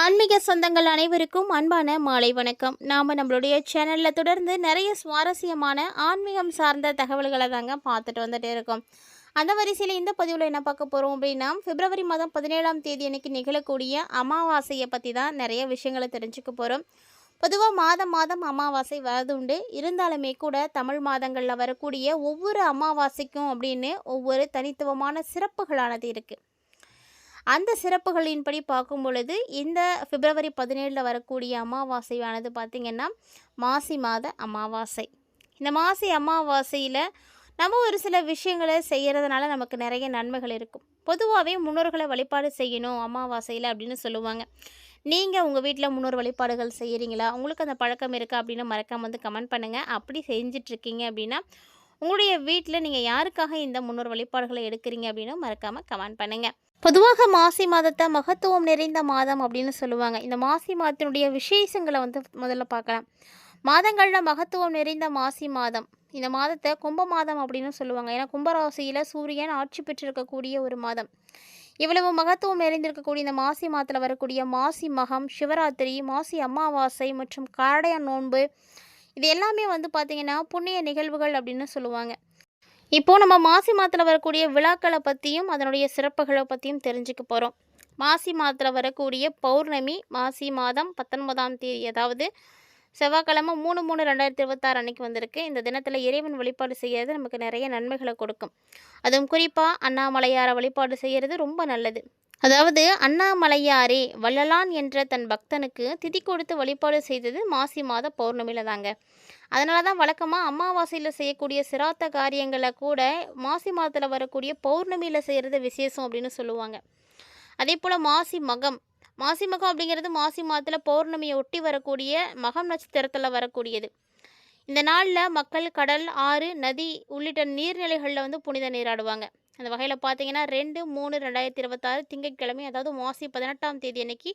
ஆன்மீக சொந்தங்கள் அனைவருக்கும் அன்பான மாலை வணக்கம். நாம் நம்மளுடைய சேனலில் தொடர்ந்து நிறைய சுவாரஸ்யமான ஆன்மீகம் சார்ந்த தகவல்களை தாங்க பார்த்துட்டு வந்துட்டு இருக்கோம். அந்த வரிசையில் இந்த பதிவில் என்ன பார்க்க போகிறோம் அப்படின்னா பிப்ரவரி மாதம் பதினேழாம் தேதி அன்னைக்கு நிகழக்கூடிய அமாவாசையை பற்றி தான் நிறைய விஷயங்களை தெரிஞ்சுக்க போகிறோம் பொதுவாக மாதம் மாதம் அமாவாசை வரது உண்டு இருந்தாலுமே கூட தமிழ் மாதங்களில் வரக்கூடிய ஒவ்வொரு அமாவாசைக்கும் அப்படின்னு ஒவ்வொரு தனித்துவமான சிறப்புகளானது இருக்குது அந்த சிறப்புகளின்படி பார்க்கும் பொழுது இந்த பிப்ரவரி பதினேழில் வரக்கூடிய அமாவாசையானது பார்த்திங்கன்னா மாசி மாத அமாவாசை. இந்த மாசி அமாவாசையில் நம்ம ஒரு சில விஷயங்களை செய்கிறதுனால நமக்கு நிறைய நன்மைகள் இருக்கும். பொதுவாகவே முன்னோர்களை வழிபாடு செய்யணும் அமாவாசையில் அப்படின்னு சொல்லுவாங்க. நீங்கள் உங்கள் வீட்டில் முன்னோர் வழிபாடுகள் செய்கிறீங்களா உங்களுக்கு அந்த பழக்கம் இருக்கா அப்படின்னு மறக்காமல் வந்து கமெண்ட் பண்ணுங்கள் அப்படி செஞ்சிட்ருக்கீங்க அப்படின்னா உங்களுடைய வீட்டில் நீங்கள் யாருக்காக இந்த முன்னோர் வழிபாடுகளை எடுக்கிறீங்க அப்படின்னு மறக்காமல் கமெண்ட் பண்ணுங்கள் பொதுவாக மாசி மாதத்தை மகத்துவம் நிறைந்த மாதம் அப்படின்னு சொல்லுவாங்க. இந்த மாசி மாதத்தினுடைய விசேஷங்களை வந்து முதல்ல பார்க்கலாம். மாதங்களில் மகத்துவம் நிறைந்த மாசி மாதம். இந்த மாதத்தை கும்ப மாதம் அப்படின்னு சொல்லுவாங்க. ஏன்னா கும்பராசியில் சூரியன் ஆட்சி பெற்றிருக்கக்கூடிய ஒரு மாதம். இவ்வளவு மகத்துவம் நிறைந்திருக்கக்கூடிய இந்த மாசி மாதத்தில் வரக்கூடிய மாசி மகம் சிவராத்திரி மாசி அமாவாசை மற்றும் காரடைய நோன்பு இது எல்லாமே வந்து பார்த்திங்கன்னா புண்ணிய நிகழ்வுகள் அப்படின்னு சொல்லுவாங்க. இப்போது நம்ம மாசி மாதத்தில் வரக்கூடிய விழாக்களை பற்றியும் அதனுடைய சிறப்புகளை பற்றியும் தெரிஞ்சுக்க போகிறோம் மாசி மாதத்தில் வரக்கூடிய பௌர்ணமி மாசி மாதம் பத்தொன்பதாம் தேதி அதாவது செவ்வாய்க்கிழமை மூணு மூணு ரெண்டாயிரத்தி இருபத்தாறு அன்னைக்கு வந்திருக்கு. இந்த தினத்தில் இறைவன் வழிபாடு செய்கிறது நமக்கு நிறைய நன்மைகளை கொடுக்கும். அதுவும் குறிப்பாக அண்ணாமலையாரை வழிபாடு செய்கிறது ரொம்ப நல்லது. அதாவது அண்ணாமலையாரே வள்ளலான் என்ற தன் பக்தனுக்கு திதி கொடுத்து வழிபாடு செய்தது மாசி மாத பௌர்ணமியில் தாங்க. அதனால தான் வழக்கமாக அமாவாசையில் செய்யக்கூடிய சிராத்த காரியங்களை கூட மாசி மாதத்தில் வரக்கூடிய பௌர்ணமியில் செய்கிறது விசேஷம் அப்படின்னு சொல்லுவாங்க. அதே போல் மாசி மகம். மாசி மகம் அப்படிங்கிறது மாசி மாதத்தில் பௌர்ணமியை ஒட்டி வரக்கூடிய மகம் நட்சத்திரத்தில் வரக்கூடியது. இந்த நாளில் மக்கள் கடல் ஆறு நதி உள்ளிட்ட நீர்நிலைகளில் வந்து புனித நீராடுவாங்க. அந்த வகையில் பார்த்தீங்கன்னா ரெண்டு மூணு ரெண்டாயிரத்தி இருபத்தாறு திங்கட்கிழமை அதாவது மாசி பதினெட்டாம் தேதி அன்னைக்கு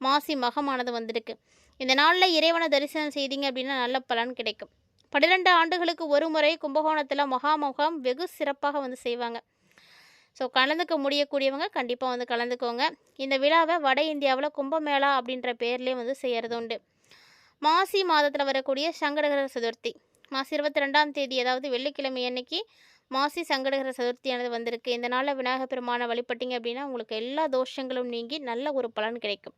மாசி மகமானது வந்திருக்கு. இந்த நாளில் இறைவனை தரிசனம் செய்தீங்க அப்படின்னா நல்ல பலன் கிடைக்கும். பன்னிரெண்டு ஆண்டுகளுக்கு ஒரு முறை கும்பகோணத்தில் மகாமுகம் வெகு சிறப்பாக வந்து செய்வாங்க. ஸோ கலந்துக்க முடியக்கூடியவங்க கண்டிப்பாக வந்து கலந்துக்கோங்க. இந்த விழாவை வட இந்தியாவில் கும்பமேளா அப்படின்ற பேர்லேயே வந்து செய்கிறது உண்டு. மாசி மாதத்தில் வரக்கூடிய சங்கடகர சதுர்த்தி மாசி இருபத்தி ரெண்டாம் தேதி அதாவது வெள்ளிக்கிழமை அன்னைக்கு மாசி சங்கடகர சதுர்த்தியானது வந்திருக்கு. இந்த நாளில் விநாயகர் பெருமானை வழிபட்டீங்க அப்படின்னா உங்களுக்கு எல்லா தோஷங்களும் நீங்கி நல்ல ஒரு பலன் கிடைக்கும்.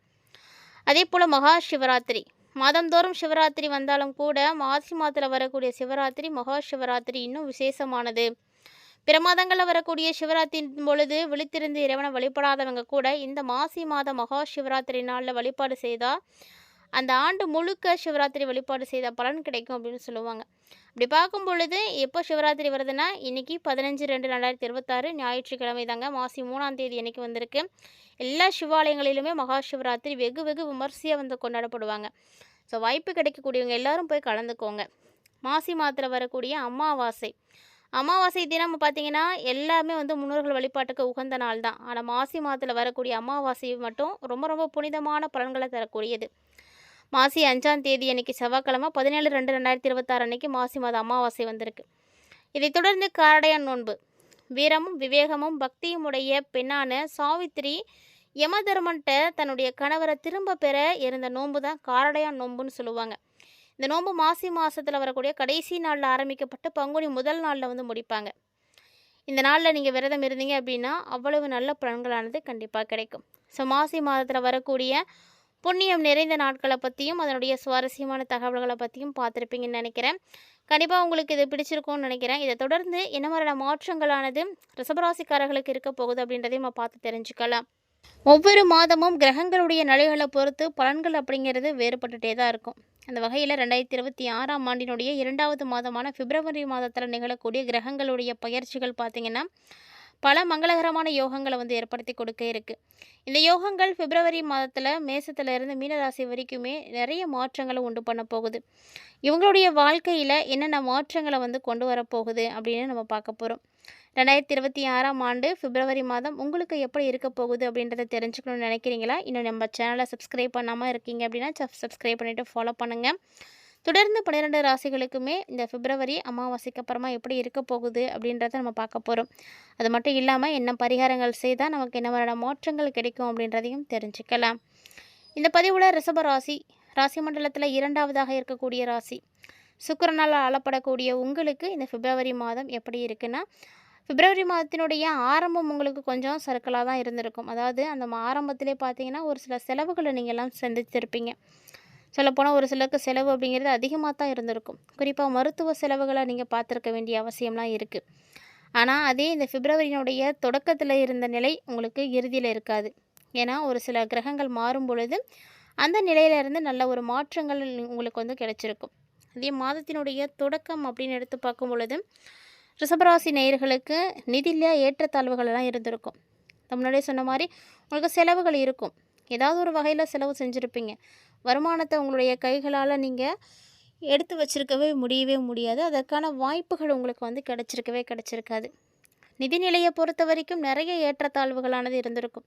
அதே போல் மகா சிவராத்திரி. மாதந்தோறும் சிவராத்திரி வந்தாலும் கூட மாசி மாதத்தில் வரக்கூடிய சிவராத்திரி மகா சிவராத்திரி இன்னும் விசேஷமானது. பிற மாதங்களில் வரக்கூடிய சிவராத்திரியின் பொழுது விழித்திருந்து இறைவனை வழிபடாதவங்க கூட இந்த மாசி மாத மகா சிவராத்திரி நாளில் வழிபாடு செய்தால் அந்த ஆண்டு முழுக்க சிவராத்திரி வழிபாடு செய்த பலன் கிடைக்கும் அப்படின்னு சொல்லுவாங்க. அப்படி பார்க்கும் பொழுது எப்போ சிவராத்திரி வருதுன்னா இன்றைக்கி பதினஞ்சு ரெண்டு ரெண்டாயிரத்தி இருபத்தாறு ஞாயிற்றுக்கிழமை தாங்க. மாசி மூணாம் தேதி இன்றைக்கி வந்திருக்கு. எல்லா சிவாலயங்களிலுமே மகா சிவராத்திரி வெகு வெகு விமர்சையாக வந்து கொண்டாடப்படுவாங்க. ஸோ வாய்ப்பு கிடைக்கக்கூடியவங்க எல்லாரும் போய் கலந்துக்கோங்க. மாசி மாதத்தில் வரக்கூடிய அமாவாசை. அமாவாசை தினம் பார்த்தீங்கன்னா எல்லாமே வந்து முன்னோர்கள் வழிபாட்டுக்கு உகந்த நாள் தான். ஆனால் மாசி மாதத்தில் வரக்கூடிய அமாவாசை மட்டும் ரொம்ப ரொம்ப புனிதமான பலன்களை தரக்கூடியது. மாசி அஞ்சாம் தேதி அன்னைக்கு செவ்வாய்க்கிழமை பதினேழு ரெண்டு ரெண்டாயிரத்தி இருபத்தாறு அன்னைக்கு மாசி மாத அமாவாசை வந்திருக்கு. இதைத் தொடர்ந்து காரடையான் நோன்பு. வீரமும் விவேகமும் பக்தியும் உடைய பெண்ணான சாவித்திரி யமதர்மன்ட்ட தன்னுடைய கணவரை திரும்ப பெற இருந்த நோன்பு தான் காரடையான் நோன்புன்னு சொல்லுவாங்க. இந்த நோன்பு மாசி மாதத்தில் வரக்கூடிய கடைசி நாளில் ஆரம்பிக்கப்பட்டு பங்குனி முதல் நாளில் வந்து முடிப்பாங்க. இந்த நாளில் நீங்கள் விரதம் இருந்தீங்க அப்படின்னா அவ்வளவு நல்ல பலன்களானது கண்டிப்பாக கிடைக்கும். ஸோ மாசி மாதத்தில் வரக்கூடிய புண்ணியம் நிறைந்த நாட்களை பற்றியும் அதனுடைய சுவாரஸ்யமான தகவல்களை பற்றியும் பார்த்துருப்பீங்கன்னு நினைக்கிறேன். கண்டிப்பாக உங்களுக்கு இது பிடிச்சிருக்கும்னு நினைக்கிறேன். இதை தொடர்ந்து என்ன மாதிரியான மாற்றங்களானது ரிசபராசிக்காரர்களுக்கு இருக்க போகுது அப்படின்றதையும் நம்ம பார்த்து தெரிஞ்சுக்கலாம். ஒவ்வொரு மாதமும் கிரகங்களுடைய நிலைகளை பொறுத்து பலன்கள் அப்படிங்கிறது வேறுபட்டுட்டே தான் இருக்கும். அந்த வகையில் ரெண்டாயிரத்தி இருபத்தி ஆறாம் ஆண்டினுடைய இரண்டாவது மாதமான பிப்ரவரி மாதத்தில் நிகழக்கூடிய கிரகங்களுடைய பயிற்சிகள் பார்த்திங்கன்னா பல மங்களகரமான யோகங்களை வந்து ஏற்படுத்தி கொடுக்க இருக்குது இந்த யோகங்கள் பிப்ரவரி மாதத்தில் மேசத்தில் இருந்து மீனராசி வரைக்குமே நிறைய மாற்றங்களை உண்டு பண்ண போகுது. இவங்களுடைய வாழ்க்கையில் என்னென்ன மாற்றங்களை வந்து கொண்டு வரப்போகுது அப்படின்னு நம்ம பார்க்க போகிறோம் ரெண்டாயிரத்தி இருபத்தி ஆறாம் ஆண்டு பிப்ரவரி மாதம் உங்களுக்கு எப்படி இருக்க போகுது அப்படின்றத தெரிஞ்சுக்கணும்னு நினைக்கிறீங்களா? இன்னும் நம்ம சேனலை சப்ஸ்கிரைப் பண்ணாமல் இருக்கீங்க அப்படின்னா சப்ஸ்கிரைப் பண்ணிவிட்டு ஃபாலோ பண்ணுங்கள் தொடர்ந்து பன்னிரெண்டு ராசிகளுக்குமே இந்த பிப்ரவரி அமாவாசைக்கு அப்புறமா எப்படி இருக்க போகுது அப்படின்றத நம்ம பார்க்க போகிறோம் அது மட்டும் இல்லாமல் என்ன பரிகாரங்கள் செய்தால் நமக்கு என்ன மாதிரியான மாற்றங்கள் கிடைக்கும் அப்படின்றதையும் தெரிஞ்சுக்கலாம். இந்த பதிவில் ரிஷப ராசி ராசி மண்டலத்தில் இரண்டாவதாக இருக்கக்கூடிய ராசி சுக்கிரனால் ஆளப்படக்கூடிய உங்களுக்கு இந்த பிப்ரவரி மாதம் எப்படி இருக்குன்னா பிப்ரவரி மாதத்தினுடைய ஆரம்பம் உங்களுக்கு கொஞ்சம் சர்க்கிளாக தான் இருந்திருக்கும். அதாவது அந்த ஆரம்பத்திலே பார்த்தீங்கன்னா ஒரு சில செலவுகளை நீங்கள் எல்லாம் சந்தித்திருப்பீங்க. சொல்லப்போனால் ஒரு சிலருக்கு செலவு அப்படிங்கிறது அதிகமாக தான் இருந்திருக்கும். குறிப்பாக மருத்துவ செலவுகளை நீங்கள் பார்த்துருக்க வேண்டிய அவசியம்லாம் இருக்குது ஆனால் அதே இந்த பிப்ரவரியினுடைய தொடக்கத்தில் இருந்த நிலை உங்களுக்கு இறுதியில் இருக்காது. ஏன்னா ஒரு சில கிரகங்கள் மாறும் பொழுது அந்த நிலையிலிருந்து நல்ல ஒரு மாற்றங்கள் உங்களுக்கு வந்து கிடைச்சிருக்கும். அதே மாதத்தினுடைய தொடக்கம் அப்படின்னு எடுத்து பார்க்கும் பொழுது ரிஷபராசி நேயர்களுக்கு நிதியில் ஏற்றத்தாழ்வுகள் எல்லாம் இருந்திருக்கும். முன்னாடியே சொன்ன மாதிரி உங்களுக்கு செலவுகள் இருக்கும். ஏதாவது ஒரு வகையில் செலவு செஞ்சுருப்பீங்க. வருமானத்தை உங்களுடைய கைகளால் நீங்கள் எடுத்து வச்சிருக்கவே முடியவே முடியாது. அதற்கான வாய்ப்புகள் உங்களுக்கு வந்து கிடச்சிருக்கவே கிடச்சிருக்காது. நிதிநிலையை பொறுத்த வரைக்கும் நிறைய ஏற்றத்தாழ்வுகளானது இருந்திருக்கும்.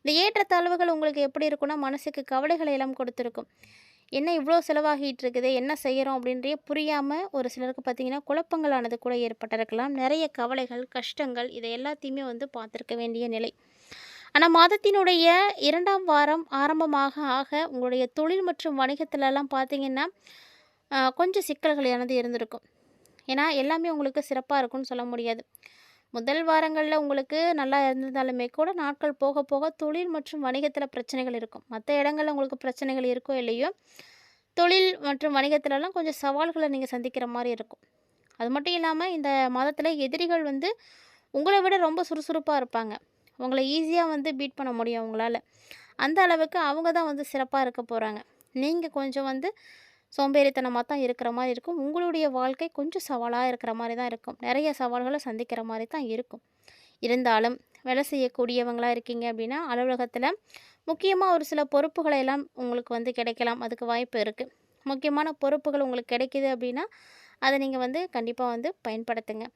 இந்த ஏற்றத்தாழ்வுகள் உங்களுக்கு எப்படி இருக்குன்னா மனசுக்கு கவலைகளை எல்லாம் கொடுத்துருக்கும். என்ன இவ்வளோ செலவாகிட்டு இருக்குது என்ன செய்கிறோம் அப்படின்றே புரியாமல் ஒரு சிலருக்கு பார்த்தீங்கன்னா குழப்பங்களானது கூட ஏற்பட்டிருக்கலாம். நிறைய கவலைகள் கஷ்டங்கள் இதை எல்லாத்தையுமே வந்து பார்த்துருக்க வேண்டிய நிலை. ஆனால் மாதத்தினுடைய இரண்டாம் வாரம் ஆரம்பமாக ஆக உங்களுடைய தொழில் மற்றும் வணிகத்திலலாம் பார்த்தீங்கன்னா கொஞ்சம் சிக்கல்களானது இருந்திருக்கும். ஏன்னா எல்லாமே உங்களுக்கு சிறப்பாக இருக்கும்னு சொல்ல முடியாது. முதல் வாரங்களில் உங்களுக்கு நல்லா இருந்திருந்தாலுமே கூட நாட்கள் போக போக தொழில் மற்றும் வணிகத்தில் பிரச்சனைகள் இருக்கும். மற்ற இடங்களில் உங்களுக்கு பிரச்சனைகள் இருக்கோ இல்லையோ தொழில் மற்றும் வணிகத்திலலாம் கொஞ்சம் சவால்களை நீங்கள் சந்திக்கிற மாதிரி இருக்கும். அது மட்டும் இல்லாமல் இந்த மாதத்தில் எதிரிகள் வந்து உங்களை விட ரொம்ப சுறுசுறுப்பாக இருப்பாங்க. உங்களை ஈஸியாக வந்து பீட் பண்ண முடியும் அவங்களால அந்த அளவுக்கு அவங்க தான் வந்து சிறப்பாக இருக்க போகிறாங்க நீங்கள் கொஞ்சம் வந்து சோம்பேறித்தனமாக தான் இருக்கிற மாதிரி இருக்கும். உங்களுடைய வாழ்க்கை கொஞ்சம் சவாலாக இருக்கிற மாதிரி தான் இருக்கும். நிறைய சவால்களை சந்திக்கிற மாதிரி தான் இருக்கும். இருந்தாலும் வேலை செய்யக்கூடியவங்களாக இருக்கீங்க அப்படின்னா அலுவலகத்தில் முக்கியமாக ஒரு சில பொறுப்புகளை எல்லாம் உங்களுக்கு வந்து கிடைக்கலாம். அதுக்கு வாய்ப்பு இருக்குது முக்கியமான பொறுப்புகள் உங்களுக்கு கிடைக்கிது அப்படின்னா அதை நீங்கள் வந்து கண்டிப்பாக வந்து பயன்படுத்துங்க.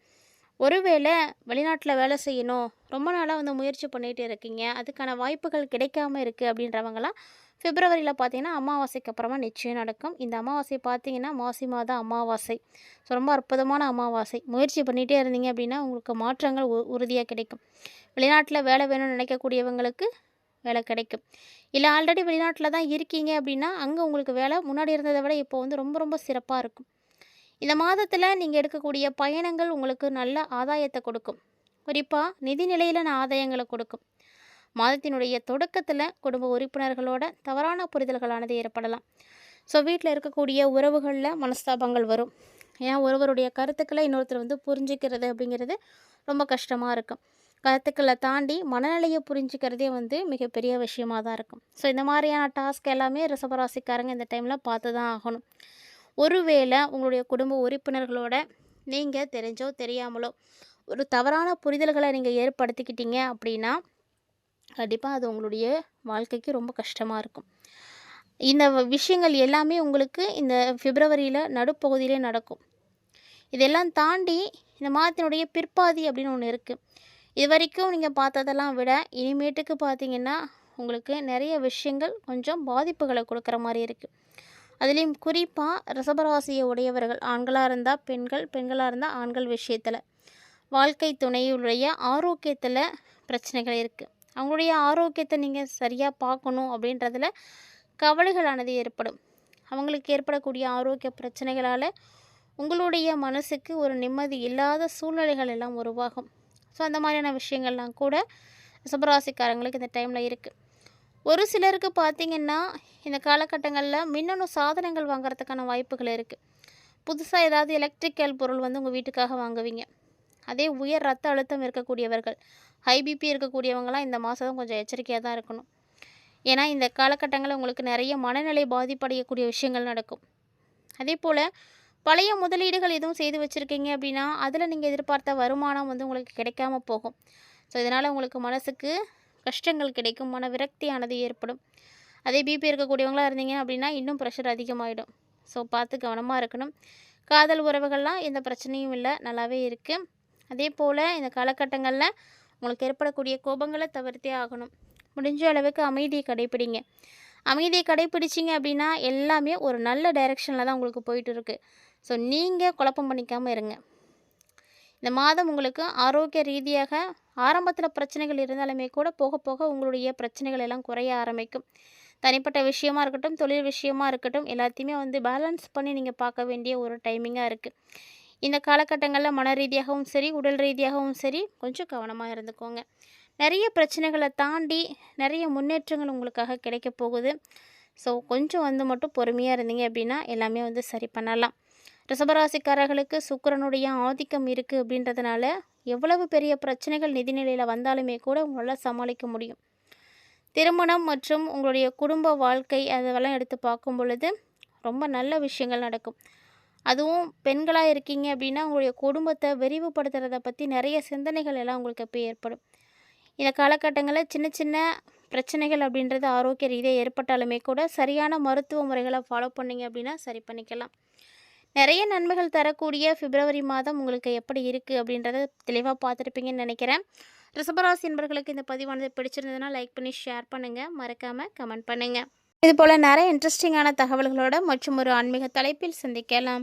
ஒருவேளை வெளிநாட்டில் வேலை செய்யணும். ரொம்ப நாளாக வந்து முயற்சி பண்ணிகிட்டு இருக்கீங்க. அதுக்கான வாய்ப்புகள் கிடைக்காம இருக்குது அப்படின்றவங்களாம் பிப்ரவரியில் பார்த்தீங்கன்னா அமாவாசைக்கு அப்புறமா நிச்சயம் நடக்கும். இந்த அமாவாசை பார்த்தீங்கன்னா மாசி மாதம் அமாவாசை. ஸோ ரொம்ப அற்புதமான அமாவாசை. முயற்சி பண்ணிகிட்டே இருந்தீங்க அப்படின்னா உங்களுக்கு மாற்றங்கள் உ உறுதியாக கிடைக்கும். வெளிநாட்டில் வேலை வேணும்னு நினைக்கக்கூடியவங்களுக்கு வேலை கிடைக்கும். இல்லை ஆல்ரெடி வெளிநாட்டில் தான் இருக்கீங்க அப்படின்னா அங்கே உங்களுக்கு வேலை முன்னாடி இருந்ததை விட இப்போ வந்து ரொம்ப ரொம்ப சிறப்பாக இருக்கும். இந்த மாதத்தில் நீங்கள் எடுக்கக்கூடிய பயணங்கள் உங்களுக்கு நல்ல ஆதாயத்தை கொடுக்கும். குறிப்பாக நிதி நிலையிலான ஆதாயங்களை கொடுக்கும். மாதத்தினுடைய தொடக்கத்தில் குடும்ப உறுப்பினர்களோட தவறான புரிதல்களானது ஏற்படலாம். ஸோ வீட்டில் இருக்கக்கூடிய உறவுகளில் மனஸ்தாபங்கள் வரும். ஏன்னா ஒருவருடைய கருத்துக்களை இன்னொருத்தர் வந்து புரிஞ்சுக்கிறது அப்படிங்கிறது ரொம்ப கஷ்டமாக இருக்கும். கருத்துக்களை தாண்டி மனநிலையை புரிஞ்சுக்கிறதே வந்து மிகப்பெரிய விஷயமா தான் இருக்கும். ஸோ இந்த மாதிரியான டாஸ்க் எல்லாமே ரிசபராசிக்காரங்க இந்த டைமில் பார்த்து தான் ஆகணும். ஒருவேளை உங்களுடைய குடும்ப உறுப்பினர்களோட நீங்கள் தெரிஞ்சோ தெரியாமலோ ஒரு தவறான புரிதல்களை நீங்கள் ஏற்படுத்திக்கிட்டீங்க அப்படின்னா கண்டிப்பாக அது உங்களுடைய வாழ்க்கைக்கு ரொம்ப கஷ்டமாக இருக்கும். இந்த விஷயங்கள் எல்லாமே உங்களுக்கு இந்த பிப்ரவரியில் நடுப்பகுதியிலே நடக்கும். இதெல்லாம் தாண்டி இந்த மாதத்தினுடைய பிற்பாதி அப்படின்னு ஒன்று இருக்குது இது வரைக்கும் நீங்கள் பார்த்ததெல்லாம் விட இனிமேட்டுக்கு பார்த்தீங்கன்னா உங்களுக்கு நிறைய விஷயங்கள் கொஞ்சம் பாதிப்புகளை கொடுக்குற மாதிரி இருக்குது அதுலேயும் குறிப்பாக ரசபராசியை உடையவர்கள் ஆண்களாக இருந்தால் பெண்கள் பெண்களாக இருந்தால் ஆண்கள் விஷயத்தில். வாழ்க்கை துணையுடைய ஆரோக்கியத்தில் பிரச்சனைகள் இருக்குது அவங்களுடைய ஆரோக்கியத்தை நீங்கள் சரியாக பார்க்கணும் அப்படின்றதுல கவலைகளானது ஏற்படும். அவங்களுக்கு ஏற்படக்கூடிய ஆரோக்கிய பிரச்சனைகளால் உங்களுடைய மனசுக்கு ஒரு நிம்மதி இல்லாத சூழ்நிலைகள் எல்லாம் உருவாகும். ஸோ அந்த மாதிரியான விஷயங்கள்லாம் கூட ரிஷபராசிக்காரங்களுக்கு இந்த டைமில் இருக்குது ஒரு சிலருக்கு பார்த்தீங்கன்னா இந்த காலகட்டங்களில் மின்னணு சாதனங்கள் வாங்குறதுக்கான வாய்ப்புகள் இருக்குது புதுசாக ஏதாவது எலக்ட்ரிக்கல் பொருள் வந்து உங்கள் வீட்டுக்காக வாங்குவீங்க. அதே உயர் ரத்த அழுத்தம் இருக்கக்கூடியவர்கள் ஹைபிபி இருக்கக்கூடியவங்களாம் இந்த மாதம் கொஞ்சம் எச்சரிக்கையாக தான் இருக்கணும். ஏன்னா இந்த காலகட்டங்களில் உங்களுக்கு நிறைய மனநிலை பாதிப்படையக்கூடிய விஷயங்கள் நடக்கும். அதே போல் பழைய முதலீடுகள் எதுவும் செய்து வச்சுருக்கீங்க அப்படின்னா அதில் நீங்கள் எதிர்பார்த்த வருமானம் வந்து உங்களுக்கு கிடைக்காம போகும். ஸோ இதனால் உங்களுக்கு மனசுக்கு கஷ்டங்கள் கிடைக்கும் மன விரக்தியானது ஏற்படும். அதே பிபி இருக்கக்கூடியவங்களாக இருந்தீங்க அப்படின்னா இன்னும் ப்ரெஷர் அதிகமாகிடும் ஸோ பார்த்து கவனமாக இருக்கணும். காதல் உறவுகள்லாம் எந்த பிரச்சனையும் இல்லை நல்லாவே இருக்குது அதே போல் இந்த காலகட்டங்களில் உங்களுக்கு ஏற்படக்கூடிய கோபங்களை தவிர்த்தே ஆகணும். முடிஞ்ச அளவுக்கு அமைதியை கடைப்பிடிங்க. அமைதியை கடைப்பிடிச்சிங்க அப்படின்னா எல்லாமே ஒரு நல்ல டைரெக்ஷனில் தான் உங்களுக்கு போயிட்டு இருக்குது ஸோ நீங்கள் குழப்பம் பண்ணிக்காமல் இருங்க. இந்த மாதம் உங்களுக்கு ஆரோக்கிய ரீதியாக ஆரம்பத்தில் பிரச்சனைகள் இருந்தாலுமே கூட போக போக உங்களுடைய பிரச்சனைகள் எல்லாம் குறைய ஆரம்பிக்கும். தனிப்பட்ட விஷயமா இருக்கட்டும் தொழில் விஷயமா இருக்கட்டும் எல்லாத்தையுமே வந்து பேலன்ஸ் பண்ணி நீங்கள் பார்க்க வேண்டிய ஒரு டைமிங்காக இருக்குது இந்த காலகட்டங்களில் மன ரீதியாகவும் சரி உடல் ரீதியாகவும் சரி கொஞ்சம் கவனமாக இருந்துக்கோங்க. நிறைய பிரச்சனைகளை தாண்டி நிறைய முன்னேற்றங்கள் உங்களுக்காக கிடைக்க போகுது. ஸோ கொஞ்சம் வந்து மட்டும் பொறுமையாக இருந்தீங்க அப்படின்னா எல்லாமே வந்து சரி பண்ணலாம். ரிசபராசிக்காரர்களுக்கு சுக்கரனுடைய ஆதிக்கம் இருக்குது அப்படின்றதுனால எவ்வளவு பெரிய பிரச்சனைகள் நிதிநிலையில் வந்தாலுமே கூட உங்களால் சமாளிக்க முடியும். திருமணம் மற்றும் உங்களுடைய குடும்ப வாழ்க்கை அதெல்லாம் எடுத்து பார்க்கும் பொழுது ரொம்ப நல்ல விஷயங்கள் நடக்கும். அதுவும் பெண்களாக இருக்கீங்க அப்படின்னா உங்களுடைய குடும்பத்தை விரிவுபடுத்துறத பற்றி நிறைய சிந்தனைகள் எல்லாம் உங்களுக்கு இப்போ ஏற்படும். இந்த காலகட்டங்களில் சின்ன சின்ன பிரச்சனைகள் அப்படின்றது ஆரோக்கிய ரீதியாக ஏற்பட்டாலுமே கூட சரியான மருத்துவ முறைகளை ஃபாலோ பண்ணீங்க அப்படின்னா சரி பண்ணிக்கலாம். நிறைய நன்மைகள் தரக்கூடிய பிப்ரவரி மாதம் உங்களுக்கு எப்படி இருக்குது அப்படின்றத தெளிவாக பார்த்துருப்பீங்கன்னு நினைக்கிறேன். ரிசபராசி என்பர்களுக்கு இந்த பதிவானது பிடிச்சிருந்ததுன்னா லைக் பண்ணி ஷேர் பண்ணுங்கள் மறக்காமல் கமெண்ட் பண்ணுங்கள் இதுபோல் நிறைய இன்ட்ரெஸ்டிங்கான தகவல்களோட மற்றும் ஒரு ஆன்மீக தலைப்பில் சந்திக்கலாம்.